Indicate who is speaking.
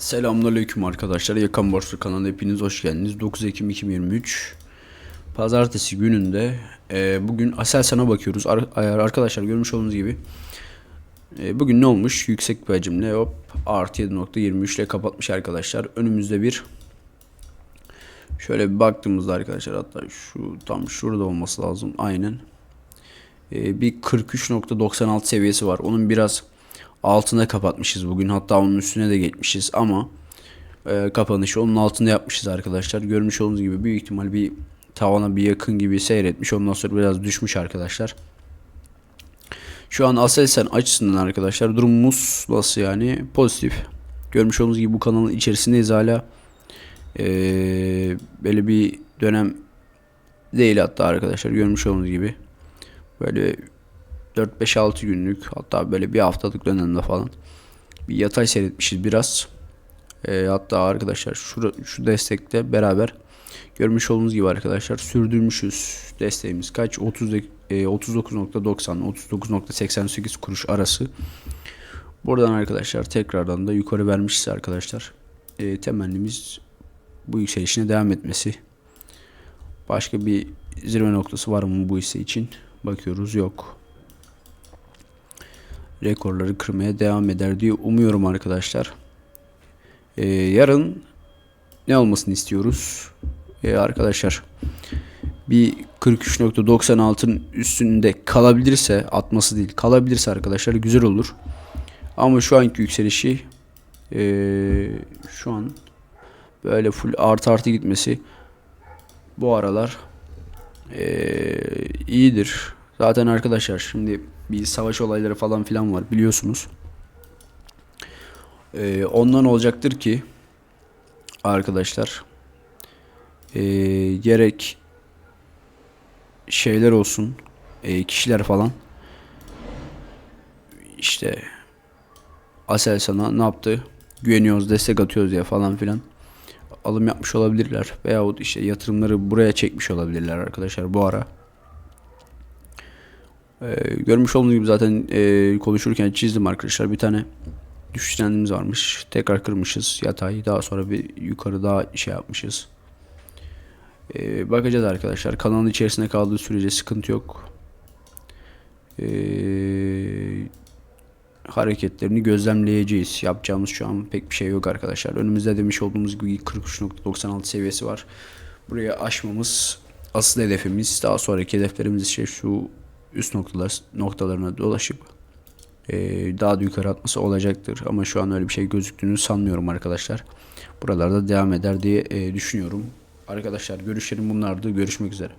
Speaker 1: Selamünaleyküm arkadaşlar. Yakan Borsa kanalına hepiniz hoş geldiniz. 9 Ekim 2023 Pazartesi gününde e, bugün Aselsan'a bakıyoruz. Ar- arkadaşlar görmüş olduğunuz gibi e, bugün ne olmuş? Yüksek bir hacimle hop artı 7.23 ile kapatmış arkadaşlar. Önümüzde bir şöyle bir baktığımızda arkadaşlar hatta şu tam şurada olması lazım. Aynen. E, bir 43.96 seviyesi var. Onun biraz altında kapatmışız bugün. Hatta onun üstüne de geçmişiz ama e, kapanışı onun altında yapmışız arkadaşlar. Görmüş olduğunuz gibi büyük ihtimal bir tavana bir yakın gibi seyretmiş. Ondan sonra biraz düşmüş arkadaşlar. Şu an Aselsan açısından arkadaşlar durumumuz nasıl yani? Pozitif. Görmüş olduğunuz gibi bu kanalın içerisindeyiz hala. Ee, böyle bir dönem değil hatta arkadaşlar görmüş olduğunuz gibi. Böyle 4-5-6 günlük hatta böyle bir haftalık dönemde falan bir yatay seyretmişiz biraz. Ee, hatta arkadaşlar şu, şu destekle beraber görmüş olduğunuz gibi arkadaşlar sürdürmüşüz desteğimiz kaç 30 e, 39.90 39.88 kuruş arası. Buradan arkadaşlar tekrardan da yukarı vermişiz arkadaşlar. Ee, temennimiz bu yükselişine devam etmesi. Başka bir zirve noktası var mı bu hisse için? Bakıyoruz yok rekorları kırmaya devam eder diye umuyorum arkadaşlar. Ee, yarın ne olmasını istiyoruz? Ee, arkadaşlar bir 43.96'ın üstünde kalabilirse atması değil kalabilirse arkadaşlar güzel olur. Ama şu anki yükselişi ee, şu an böyle full artı artı gitmesi bu aralar ee, iyidir. Zaten arkadaşlar şimdi bir savaş olayları falan filan var biliyorsunuz. Ee, ondan olacaktır ki arkadaşlar ee, gerek şeyler olsun ee, kişiler falan işte Aselsan'a ne yaptı? Güveniyoruz, destek atıyoruz diye falan filan alım yapmış olabilirler veyahut işte yatırımları buraya çekmiş olabilirler arkadaşlar bu ara. Ee, görmüş olduğunuz gibi zaten e, konuşurken çizdim arkadaşlar bir tane düşüş varmış. Tekrar kırmışız yatay. Daha sonra bir yukarı daha şey yapmışız. Ee, bakacağız arkadaşlar. Kanalın içerisinde kaldığı sürece sıkıntı yok. Ee, hareketlerini gözlemleyeceğiz. Yapacağımız şu an pek bir şey yok arkadaşlar. Önümüzde demiş olduğumuz gibi 43.96 seviyesi var. Buraya aşmamız asıl hedefimiz. Daha sonraki hedeflerimiz işte şu üst noktalar noktalarına dolaşıp e, daha da yukarı atması olacaktır. Ama şu an öyle bir şey gözüktüğünü sanmıyorum arkadaşlar. Buralarda devam eder diye e, düşünüyorum. Arkadaşlar görüşlerim bunlardı. Görüşmek üzere.